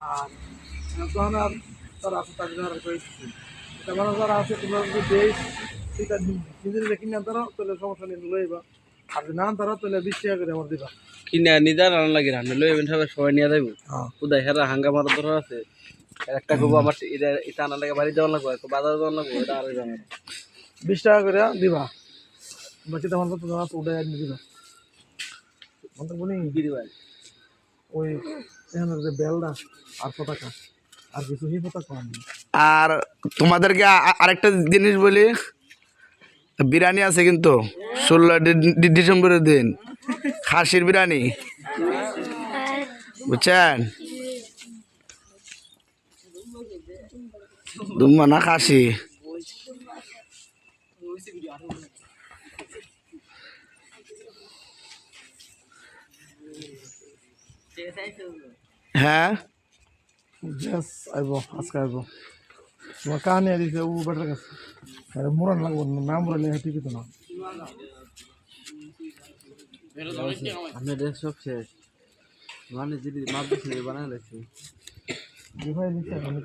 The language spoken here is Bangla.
আর আর তারা আছে তাদের দ্বারা করে দিচ্ছি মানে যারা আছে তোমরা যদি দেশ সেটা নিজে নিজে কিনে আনতারো তাহলে সমস্যা নেই লইবা আর না আনতারো তাহলে বিশ টাকা করে আমার দিবা। কিনে নিজে রান্না লাগে রান্না লই এবেন সবাই সবাই নিয়ে যাইব। হ্যাঁ। উদয় হেরা হাঙ্গা মারা ধরা আছে। একটা খুব আমার এটা এটা আনার লাগে বাড়ি যাওয়া লাগবে বাজার যাওয়া লাগবে এটা আরও জানা বিশ টাকা করে দিবা। বাকি তোমার আছে ওটাই আনি দিবা। মনে বলি কি দিবা ওই এখানে যে বেলটা আর পতাকা, আর কিছু হি পতাকা আর তোমাদেরকে আরেকটা জিনিস বলি, বিরিয়ানি আছে কিন্তু, ষোলো ডিসেম্বরের দিন, খাসির বিরিয়ানি। বুঝছেন? দুম্বা না খাসি। হ্যাঁ জাস আইব আজকে আইব তোমার কাহানি দিছে ও বেটার কাছে আরে মুরান লাগবো না না মুরান নিয়ে ঠিকই তো না আমি দেখ সব শেষ মানে যদি মাপ দিচ্ছি বানাই লাগছে দিভাই নিচ্ছে আমি